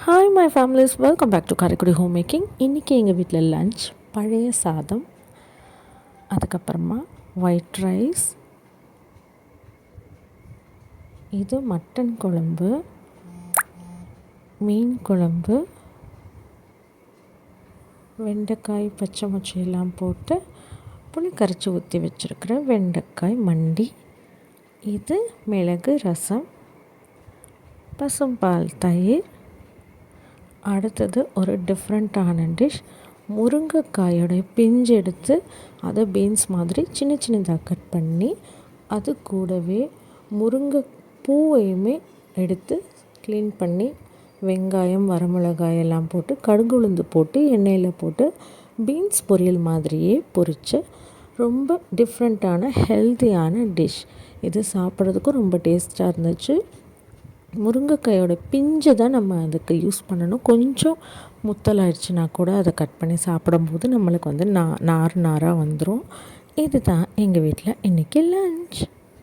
Hi my families welcome back to Karaikudi home making இன்றைக்கி எங்கள் வீட்டில் லஞ்ச் பழைய சாதம் அதுக்கப்புறமா ஒயிட் ரைஸ் இது மட்டன் குழம்பு மீன் குழம்பு வெண்டைக்காய் பச்சை மொச்சையெல்லாம் போட்டு புளி கரைச்சி ஊற்றி வச்சுருக்கிற வெண்டைக்காய் மண்டி. இது மிளகு ரசம் பசும்பால் தயிர் அடுத்தது ஒரு டிஃப்ரெண்ட்டான டிஷ் முருங்கைக்காயோடைய பிஞ்சு எடுத்து அதை பீன்ஸ் மாதிரி சின்ன சின்னதாக கட் பண்ணி அது கூடவே முருங்கை பூவையுமே எடுத்து க்ளீன் பண்ணி வெங்காயம் வரமிளகாய் எல்லாம் போட்டு கடுகு உளுந்து போட்டு எண்ணெயில் போட்டு பீன்ஸ் பொரியல் மாதிரியே பொரித்து ரொம்ப டிஃப்ரெண்ட்டான ஹெல்த்தியான டிஷ் இது சாப்பிட்றதுக்கும் ரொம்ப டேஸ்ட்டாக இருந்துச்சு. முருங்கைக்காயோட பிஞ்சை தான் நம்ம அதுக்கு யூஸ் பண்ணணும். கொஞ்சம் முத்தலாயிடுச்சுன்னா கூட அதை கட் பண்ணி சாப்பிடும்போது நம்மளுக்கு வந்து நா நார் நாராக வந்துடும் இது தான் எங்கள் வீட்டில் இன்றைக்கி லன்ச்